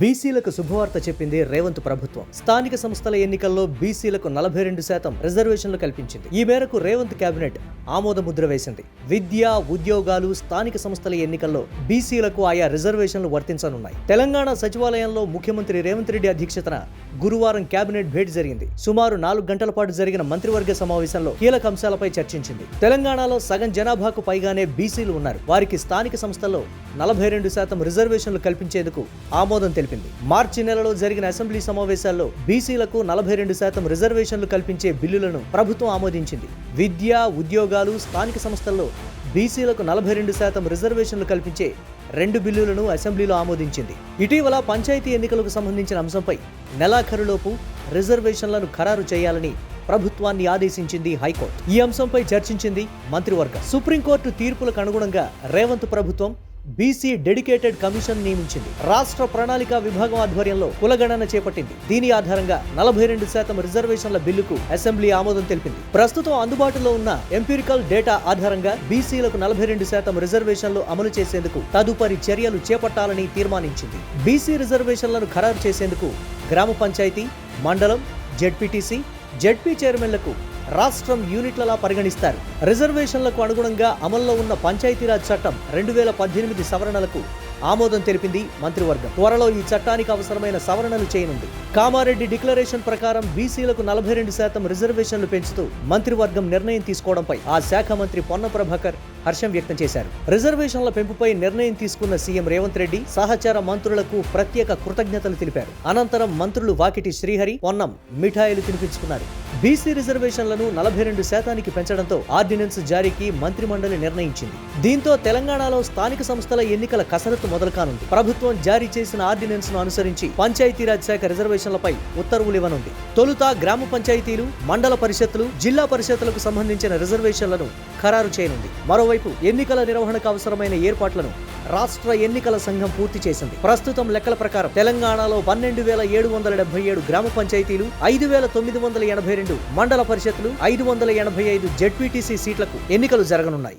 బీసీలకు శుభవార్త చెప్పింది రేవంత్ ప్రభుత్వం. స్థానిక సంస్థల ఎన్నికల్లో బీసీలకు నలభై రెండు శాతం రిజర్వేషన్లు కల్పించింది. ఈ మేరకు రేవంత్ కేబినెట్ ఆమోదముద్ర వేసింది. విద్య ఉద్యోగాలు స్థానిక సంస్థల ఎన్నికల్లో బీసీలకు ఆయా రిజర్వేషన్లు వర్తించనున్నాయి. తెలంగాణ సచివాలయంలో ముఖ్యమంత్రి రేవంత్ రెడ్డి అధ్యక్షతన గురువారం కేబినెట్ భేటీ జరిగింది. సుమారు నాలుగు గంటల పాటు జరిగిన మంత్రివర్గ సమావేశంలో కీలక అంశాలపై చర్చించింది. తెలంగాణలో సగం జనాభాకు పైగానే బీసీలు ఉన్నారు. వారికి స్థానిక సంస్థల్లో నలభై రెండు శాతం రిజర్వేషన్లు కల్పించేందుకు ఆమోదం తెలిపింది. మార్చి నెలలో జరిగిన అసెంబ్లీ సమావేశాల్లో బీసీలకు నలభై రెండు శాతం రిజర్వేషన్లు కల్పించే బిల్లులను ప్రభుత్వం ఆమోదించింది. విద్య ఉద్యోగ ఉద్యోగాలు స్థానిక సంస్థల్లో బీసీలకు నలభై రెండు శాతం రిజర్వేషన్లు కల్పించే రెండు బిల్లులను అసెంబ్లీలో ఆమోదించింది. ఇటీవల పంచాయతీ ఎన్నికలకు సంబంధించిన అంశంపై నెలాఖరులోపు రిజర్వేషన్లను ఖరారు చేయాలని ప్రభుత్వాన్ని ఆదేశించింది హైకోర్టు. ఈ అంశంపై చర్చించింది మంత్రివర్గం. సుప్రీంకోర్టు తీర్పులకు అనుగుణంగా రేవంత్ ప్రభుత్వం బీసీ డెడికేటెడ్ కమిషన్ నియమించింది. రాష్ట్ర ప్రణాళిక విభాగం ఆధ్వర్యంలో కులగణన చేపట్టింది. దీని ఆధారంగా నలభై రెండు శాతం రిజర్వేషన్ల బిల్లుకు అసెంబ్లీ ఆమోదం తెలిపింది. ప్రస్తుతం అందుబాటులో ఉన్న ఎంపిరికల్ డేటా ఆధారంగా బీసీలకు నలభై రెండు శాతం రిజర్వేషన్లు అమలు చేసేందుకు తదుపరి చర్యలు చేపట్టాలని తీర్మానించింది. బీసీ రిజర్వేషన్లను ఖరారు చేసేందుకు గ్రామ పంచాయతీ మండలం జెడ్పీటీసీ జెడ్పీ చైర్మన్లకు రాష్ట్రం యూనిట్లలా పరిగణిస్తారు. రిజర్వేషన్లకు అనుగుణంగా అమల్లో ఉన్న పంచాయతీరాజ్ చట్టం రెండు వేల పద్దెనిమిది సవరణలకు ఆమోదం తెలిపింది మంత్రివర్గం. త్వరలో ఈ చట్టానికి అవసరమైన సవరణలు చేయనుంది. కామారెడ్డి డిక్లరేషన్ ప్రకారం బీసీలకు నలభై రెండు శాతం రిజర్వేషన్లు పెంచుతూ మంత్రివర్గం నిర్ణయం తీసుకోవడంపై ఆ శాఖ మంత్రి పొన్న ప్రభాకర్ హర్షం వ్యక్తం చేశారు. రిజర్వేషన్ల పెంపుపై నిర్ణయం తీసుకున్న సీఎం రేవంత్ రెడ్డి సహచార మంత్రులకు ప్రత్యేక కృతజ్ఞతలు తెలిపారు. అనంతరం మంత్రులు వాకిటి శ్రీహరి పొన్నం మిఠాయిలు తినిపించుకున్నారు. బీసీ రిజర్వేషన్లను నలభై రెండు శాతానికి పెంచడంతో ఆర్డినెన్స్ జారీకి మంత్రిమండలి నిర్ణయించింది. దీంతో తెలంగాణలో స్థానిక సంస్థల ఎన్నికల కసరత్తు మొదలు కానుంది ప్రభుత్వం జారీ చేసిన ఆర్డినెన్స్ను అనుసరించి పంచాయతీరాజ్ శాఖ రిజర్వేషన్లపై ఉత్తర్వులు ఇవ్వనుంది. తొలుత గ్రామ పంచాయతీలు మండల పరిషత్తులు జిల్లా పరిషత్లకు సంబంధించిన రిజర్వేషన్లను ఖరారు చేయనుంది. మరోవైపు ఎన్నికల నిర్వహణకు అవసరమైన ఏర్పాట్లను రాష్ట్ర ఎన్నికల సంఘం పూర్తి చేసింది. ప్రస్తుతం లెక్కల ప్రకారం తెలంగాణలో పన్నెండు వేల ఏడు వందల డెబ్బై ఏడు గ్రామ పంచాయతీలు ఐదు వేల తొమ్మిది వందల ఎనభై రెండు మండల పరిషత్లు ఐదు వందల ఎనభై ఐదు జెడ్పీటీసీ సీట్లకు ఎన్నికలు జరగనున్నాయి.